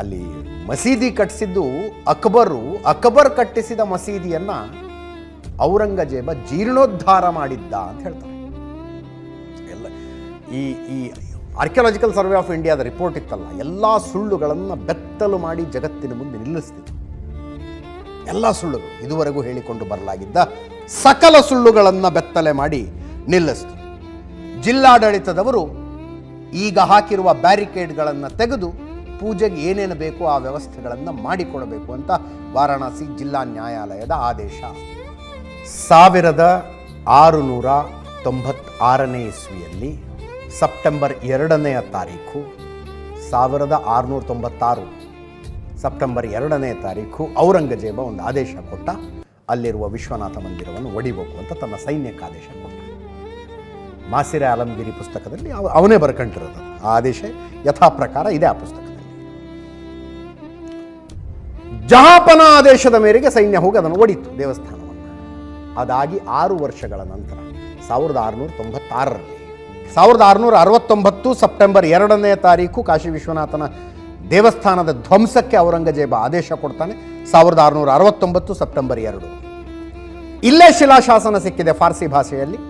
ಅಲ್ಲಿ ಮಸೀದಿ ಕಟ್ಟಿಸಿದ್ದು ಅಕ್ಬರು. ಅಕ್ಬರ್ ಕಟ್ಟಿಸಿದ ಮಸೀದಿಯನ್ನ ಔರಂಗಜೇಬ ಜೀರ್ಣೋದ್ಧಾರ ಮಾಡಿದ್ದ ಅಂತ ಹೇಳ್ತಾರೆ. ಎಲ್ಲ ಈ ಈ ಆರ್ಕಿಯಾಲಜಿಕಲ್ ಸರ್ವೆ ಆಫ್ ಇಂಡಿಯಾದ ರಿಪೋರ್ಟ್ ಇತ್ತಲ್ಲ, ಎಲ್ಲ ಸುಳ್ಳುಗಳನ್ನು ಬೆತ್ತಲು ಮಾಡಿ ಜಗತ್ತಿನ ಮುಂದೆ ನಿಲ್ಲಿಸ್ತಿತ್ತು. ಎಲ್ಲ ಸುಳ್ಳುಗಳು ಇದುವರೆಗೂ ಹೇಳಿಕೊಂಡು ಬರಲಾಗಿದ್ದ ಸಕಲ ಸುಳ್ಳುಗಳನ್ನು ಬೆತ್ತಲೆ ಮಾಡಿ ನಿಲ್ಲಿಸ್ತು. ಜಿಲ್ಲಾಡಳಿತದವರು ಈಗ ಹಾಕಿರುವ ಬ್ಯಾರಿಕೇಡ್ಗಳನ್ನು ತೆಗೆದು ಪೂಜೆಗೆ ಏನೇನು ಬೇಕೋ ಆ ವ್ಯವಸ್ಥೆಗಳನ್ನು ಮಾಡಿಕೊಡಬೇಕು ಅಂತ ವಾರಾಣಸಿ ಜಿಲ್ಲಾ ನ್ಯಾಯಾಲಯದ ಆದೇಶ. ಸಾವಿರದ ಆರುನೂರ ತೊಂಬತ್ತಾರನೇ ಇಸ್ವಿಯಲ್ಲಿ ಸೆಪ್ಟೆಂಬರ್ ಎರಡನೆಯ ತಾರೀಕು ಸಾವಿರದ ಆರುನೂರ ತೊಂಬತ್ತಾರು ಸೆಪ್ಟೆಂಬರ್ ಎರಡನೇ ತಾರೀಕು ಔರಂಗಜೇಬ ಒಂದು ಆದೇಶ ಕೊಟ್ಟ. ಅಲ್ಲಿರುವ ವಿಶ್ವನಾಥ ಮಂದಿರವನ್ನು ಒಡಿಬೇಕು ಅಂತ ತನ್ನ ಸೈನ್ಯಕ್ಕೆ ಆದೇಶ ಕೊಟ್ಟ. ಮಾಸಿರೆ ಆಲಂಗಿರಿ ಪುಸ್ತಕದಲ್ಲಿ ಅವ- ಅವನೇ ಬರ್ಕೊಂಡಿರೋದು. ಆ ಆದೇಶ ಯಥಾ ಪ್ರಕಾರ ಇದೆ ಆ ಪುಸ್ತಕದಲ್ಲಿ ಜಹಾಪನ ಆದೇಶದ ಮೇರೆಗೆ ಸೈನ್ಯ ಹೋಗಿ ಅದನ್ನು ಒಡಿತು ದೇವಸ್ಥಾನವನ್ನು. ಅದಾಗಿ ಆರು ವರ್ಷಗಳ ನಂತರ ಸಾವಿರದ ಆರುನೂರ ತೊಂಬತ್ತಾರರಲ್ಲಿ, ಸಾವಿರದ ಆರುನೂರ ಅರವತ್ತೊಂಬತ್ತು ಸೆಪ್ಟೆಂಬರ್ ಎರಡನೇ ತಾರೀಕು ಕಾಶಿ ವಿಶ್ವನಾಥನ ದೇವಸ್ಥಾನದ ಧ್ವಂಸಕ್ಕೆ ಔರಂಗಜೇಬ ಆದೇಶ ಕೊಡ್ತಾನೆ, ಸಾವಿರದ ಆರುನೂರ ಅರವತ್ತೊಂಬತ್ತು ಸೆಪ್ಟೆಂಬರ್ ಎರಡು. ಇಲ್ಲೇ ಶಿಲಾಶಾಸನ ಸಿಕ್ಕಿದೆ ಫಾರ್ಸಿ ಭಾಷೆಯಲ್ಲಿ.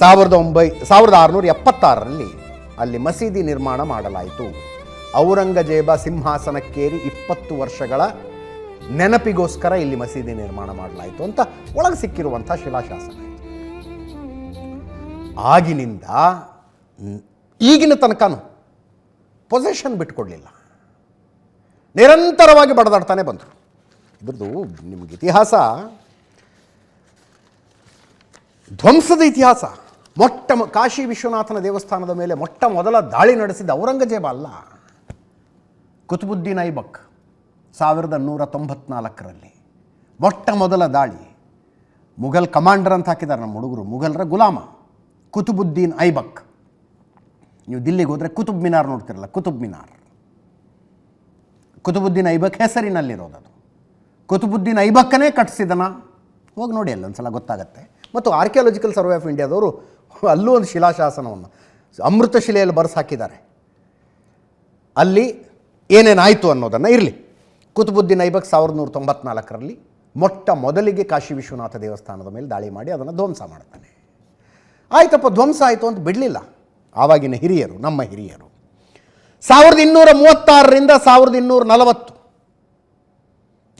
ಸಾವಿರದ ಒಂಬೈ, ಸಾವಿರದ ಆರುನೂರ ಎಪ್ಪತ್ತಾರರಲ್ಲಿ ಅಲ್ಲಿ ಮಸೀದಿ ನಿರ್ಮಾಣ ಮಾಡಲಾಯಿತು. ಔರಂಗಜೇಬ ಸಿಂಹಾಸನಕ್ಕೇರಿ ಇಪ್ಪತ್ತು ವರ್ಷಗಳ ನೆನಪಿಗೋಸ್ಕರ ಇಲ್ಲಿ ಮಸೀದಿ ನಿರ್ಮಾಣ ಮಾಡಲಾಯಿತು ಅಂತ ಒಳಗೆ ಸಿಕ್ಕಿರುವಂಥ ಶಿಲಾಶಾಸನ ಆಗಿನಿಂದ ಈಗಿನ ತನಕನೂ ಪೊಸೆಷನ್ ಬಿಟ್ಕೊಡ್ಲಿಲ್ಲ. ನಿರಂತರವಾಗಿ ಬಡದಾಡ್ತಾನೆ ಬಂದರು. ಇದ್ರದ್ದು ನಿಮ್ಗೆ ಇತಿಹಾಸ, ಧ್ವಂಸದ ಇತಿಹಾಸ. ಮೊಟ್ಟ ಕಾಶಿ ವಿಶ್ವನಾಥನ ದೇವಸ್ಥಾನದ ಮೇಲೆ ಮೊಟ್ಟ ಮೊದಲ ದಾಳಿ ನಡೆಸಿದ ಔರಂಗಜೇಬ ಅಲ್ಲ. ಕುತುಬುದ್ದೀನ್ ಐಬಕ್ ಸಾವಿರದ ನೂರ ತೊಂಬತ್ನಾಲ್ಕರಲ್ಲಿ ಮೊಟ್ಟ ಮೊದಲ ದಾಳಿ. ಮುಘಲ್ ಕಮಾಂಡರ್ ಅಂತ ಹಾಕಿದ್ದಾರೆ ನಮ್ಮ ಹುಡುಗರು. ಮುಘಲರ ಗುಲಾಮ ಕುತುಬುದ್ದೀನ್ ಐಬಕ್. ನೀವು ದಿಲ್ಲಿಗೆ ಹೋದರೆ ಕುತುಬ್ ಮಿನಾರ್ ನೋಡ್ತಿರಲ್ಲ, ಕುತುಬ್ ಮಿನಾರ್. ಕುತುಬುದ್ದೀನ್ ಐಬಕ್ ಹೆಸರಿನಲ್ಲಿರೋದು ಅದು. ಕುತುಬುದ್ದೀನ್ ಐಬಕ್ಕನೇ ಕಟ್ಟಿಸಿದನ ಹೋಗಿ ನೋಡಿ ಅಲ್ಲೊಂದ್ಸಲ ಗೊತ್ತಾಗತ್ತೆ. ಮತ್ತು ಆರ್ಕಿಯಾಲಜಿಕಲ್ ಸರ್ವೆ ಆಫ್ ಇಂಡಿಯಾದವರು ಅಲ್ಲೂ ಒಂದು ಶಿಲಾಶಾಸನವನ್ನು, ಅಮೃತ ಶಿಲೆಯಲ್ಲಿ ಬರೆಸಾಕಿದ್ದಾರೆ ಅಲ್ಲಿ ಏನೇನಾಯಿತು ಅನ್ನೋದನ್ನು ಇರಲಿ. ಕುತುಬುದ್ದೀನ್ ಐಬಕ್ ಸಾವಿರದ ನೂರ ತೊಂಬತ್ನಾಲ್ಕರಲ್ಲಿ ಮೊಟ್ಟ ಮೊದಲಿಗೆ ಕಾಶಿ ವಿಶ್ವನಾಥ ದೇವಸ್ಥಾನದ ಮೇಲೆ ದಾಳಿ ಮಾಡಿ ಅದನ್ನು ಧ್ವಂಸ ಮಾಡ್ತಾನೆ. ಆಯ್ತಪ್ಪ, ಧ್ವಂಸ ಆಯಿತು ಅಂತ ಬಿಡಲಿಲ್ಲ. ಆವಾಗಿನ ಹಿರಿಯರು, ನಮ್ಮ ಹಿರಿಯರು. ಸಾವಿರದ ಇನ್ನೂರ ಮೂವತ್ತಾರರಿಂದ ಸಾವಿರದ ಇನ್ನೂರ ನಲವತ್ತು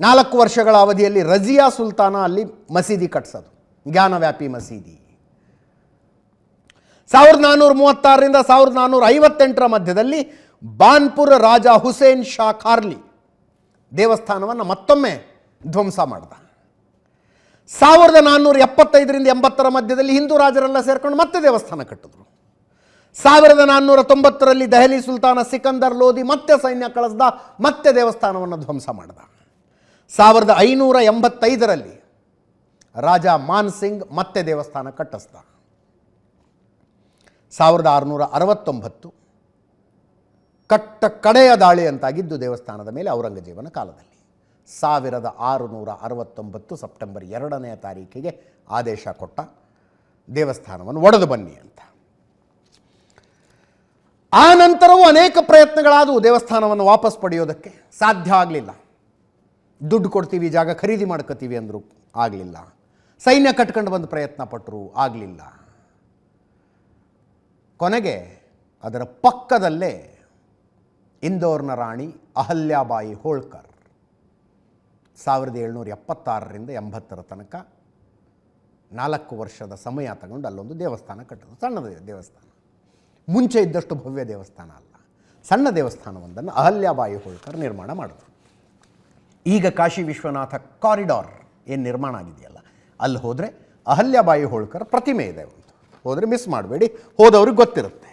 ನಾಲ್ಕು ವರ್ಷಗಳ ಅವಧಿಯಲ್ಲಿ ರಜಿಯಾ ಸುಲ್ತಾನ ಅಲ್ಲಿ ಮಸೀದಿ ಕಟ್ಸೋದು. ಜ್ಞಾನವ್ಯಾಪಿ ಮಸೀದಿ. ಸಾವಿರದ ನಾನ್ನೂರ ಮೂವತ್ತಾರರಿಂದ ಸಾವಿರದ ನಾನ್ನೂರ ಐವತ್ತೆಂಟರ ಮಧ್ಯದಲ್ಲಿ ಬಾನ್ಪುರ ರಾಜ ಹುಸೇನ್ ಶಾ ಖಾರ್ಲಿ ದೇವಸ್ಥಾನವನ್ನು ಮತ್ತೊಮ್ಮೆ ಧ್ವಂಸ ಮಾಡ್ದ. ಸಾವಿರದ ನಾನ್ನೂರ ಎಪ್ಪತ್ತೈದರಿಂದ ಎಂಬತ್ತರ ಮಧ್ಯದಲ್ಲಿ ಹಿಂದೂ ರಾಜರೆಲ್ಲ ಸೇರ್ಕೊಂಡು ಮತ್ತೆ ದೇವಸ್ಥಾನ ಕಟ್ಟಿದ್ರು. ಸಾವಿರದ ನಾನ್ನೂರ ತೊಂಬತ್ತರಲ್ಲಿ ದೆಹಲಿ ಸುಲ್ತಾನ ಸಿಕಂದರ್ ಲೋಧಿ ಮತ್ತೆ ಸೈನ್ಯ ಕಳಿಸ್ದ, ಮತ್ತೆ ದೇವಸ್ಥಾನವನ್ನು ಧ್ವಂಸ ಮಾಡ್ದ. ಸಾವಿರದ ಐನೂರ ಎಂಬತ್ತೈದರಲ್ಲಿ ರಾಜ ಮಾನ್ ಸಿಂಗ್ ಮತ್ತೆ ದೇವಸ್ಥಾನ ಕಟ್ಟಿಸ್ದ. ಸಾವಿರದ ಆರುನೂರ ಅರವತ್ತೊಂಬತ್ತು ಕಟ್ಟ ಕಡೆಯ ದಾಳಿ ಅಂತಾಗಿದ್ದು ದೇವಸ್ಥಾನದ ಮೇಲೆ ಔರಂಗಜೇಬನ ಕಾಲದಲ್ಲಿ. ಸಾವಿರದ ಆರುನೂರ ಅರವತ್ತೊಂಬತ್ತು ಸೆಪ್ಟೆಂಬರ್ ಎರಡನೆಯ ತಾರೀಕಿಗೆ ಆದೇಶ ಕೊಟ್ಟ ದೇವಸ್ಥಾನವನ್ನು ಒಡೆದು ಬನ್ನಿ ಅಂತ. ಆ ನಂತರವೂ ಅನೇಕ ಪ್ರಯತ್ನಗಳಾದವು ದೇವಸ್ಥಾನವನ್ನು ವಾಪಸ್ ಪಡೆಯೋದಕ್ಕೆ. ಸಾಧ್ಯ ಆಗಲಿಲ್ಲ. ದುಡ್ಡು ಕೊಡ್ತೀವಿ, ಜಾಗ ಖರೀದಿ ಮಾಡ್ಕೋತೀವಿ ಅಂದರು ಆಗಲಿಲ್ಲ. ಸೈನ್ಯ ಕಟ್ಕೊಂಡು ಬಂದು ಪ್ರಯತ್ನ ಪಟ್ಟರು ಆಗಲಿಲ್ಲ. ಕೊನೆಗೆ ಅದರ ಪಕ್ಕದಲ್ಲೇ ಇಂದೋರ್ನ ರಾಣಿ ಅಹಲ್ಯಾಬಾಯಿ ಹೋಳ್ಕರ್. ಸಾವಿರದ ಏಳ್ನೂರ ಎಪ್ಪತ್ತಾರರಿಂದ ಎಂಬತ್ತರ ತನಕ ನಾಲ್ಕು ವರ್ಷದ ಸಮಯ ತಗೊಂಡು ಅಲ್ಲೊಂದು ದೇವಸ್ಥಾನ ಕಟ್ಟೋದು. ಸಣ್ಣ ದೇವಸ್ಥಾನ. ಮುಂಚೆ ಇದ್ದಷ್ಟು ಭವ್ಯ ದೇವಸ್ಥಾನ ಅಲ್ಲ. ಸಣ್ಣ ದೇವಸ್ಥಾನವೊಂದನ್ನು ಅಹಲ್ಯಾಬಾಯಿ ಹೋಳ್ಕರ್ ನಿರ್ಮಾಣ ಮಾಡಿದ್ರು. ಈಗ ಕಾಶಿ ವಿಶ್ವನಾಥ ಕಾರಿಡಾರ್ ಏನು ನಿರ್ಮಾಣ ಆಗಿದೆಯಲ್ಲ, ಅಲ್ಲಿ ಹೋದರೆ ಅಹಲ್ಯಾಬಾಯಿ ಹೋಳ್ಕರ್ ಪ್ರತಿಮೆ ಇದೆ ಒಂದು. ಹೋದರೆ ಮಿಸ್ ಮಾಡಬೇಡಿ, ಹೋದವ್ರಿಗೆ ಗೊತ್ತಿರುತ್ತೆ.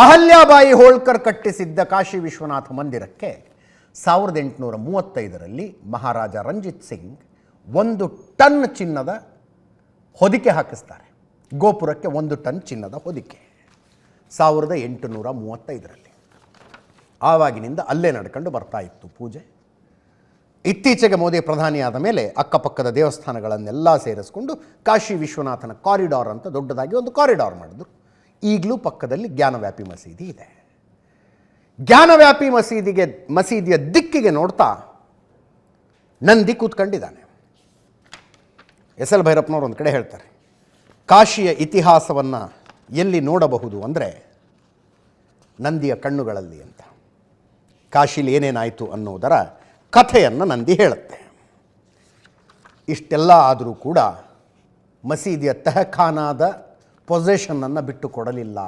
ಅಹಲ್ಯಾಬಾಯಿ ಹೋಳ್ಕರ್ ಕಟ್ಟಿಸಿದ್ದ ಕಾಶಿ ವಿಶ್ವನಾಥ ಮಂದಿರಕ್ಕೆ ಸಾವಿರದ ಎಂಟುನೂರ ಮೂವತ್ತೈದರಲ್ಲಿ ಮಹಾರಾಜ ರಂಜಿತ್ ಸಿಂಗ್ ಒಂದು ಟನ್ ಚಿನ್ನದ ಹೊದಿಕೆ ಹಾಕಿಸ್ತಾರೆ. ಗೋಪುರಕ್ಕೆ ಒಂದು ಟನ್ ಚಿನ್ನದ ಹೊದಿಕೆ. ಸಾವಿರದ ಎಂಟುನೂರ ಮೂವತ್ತೈದರಲ್ಲಿ. ಆವಾಗಿನಿಂದ ಅಲ್ಲೇ ನಡ್ಕೊಂಡು ಬರ್ತಾ ಇತ್ತು ಪೂಜೆ. ಇತ್ತೀಚೆಗೆ ಮೋದಿ ಪ್ರಧಾನಿಯಾದ ಮೇಲೆ ಅಕ್ಕಪಕ್ಕದ ದೇವಸ್ಥಾನಗಳನ್ನೆಲ್ಲ ಸೇರಿಸ್ಕೊಂಡು ಕಾಶಿ ವಿಶ್ವನಾಥನ ಕಾರಿಡಾರ್ ಅಂತ ದೊಡ್ಡದಾಗಿ ಒಂದು ಕಾರಿಡಾರ್ ಮಾಡಿದ್ರು. ಈಗಲೂ ಪಕ್ಕದಲ್ಲಿ ಜ್ಞಾನವ್ಯಾಪಿ ಮಸೀದಿ ಇದೆ. ಜ್ಞಾನವ್ಯಾಪಿ ಮಸೀದಿಗೆ, ಮಸೀದಿಯ ದಿಕ್ಕಿಗೆ ನೋಡ್ತಾ ನಂದಿ ಕೂತ್ಕೊಂಡಿದ್ದಾನೆ. ಎಸ್ ಎಲ್ ಭೈರಪ್ಪನವರು ಒಂದು ಕಡೆ ಹೇಳ್ತಾರೆ, ಕಾಶಿಯ ಇತಿಹಾಸವನ್ನು ಎಲ್ಲಿ ನೋಡಬಹುದು ಅಂದರೆ ನಂದಿಯ ಕಣ್ಣುಗಳಲ್ಲಿ ಅಂತ. ಕಾಶೀಲಿ ಏನೇನಾಯಿತು ಅನ್ನೋದರ ಕಥೆಯನ್ನು ನಂದಿ ಹೇಳುತ್ತೆ. ಇಷ್ಟೆಲ್ಲ ಆದರೂ ಕೂಡ ಮಸೀದಿಯ ತೆಹಖಾನಾದ ಪೊಸೆಷನ್ನನ್ನು ಬಿಟ್ಟು ಕೊಡಲಿಲ್ಲ.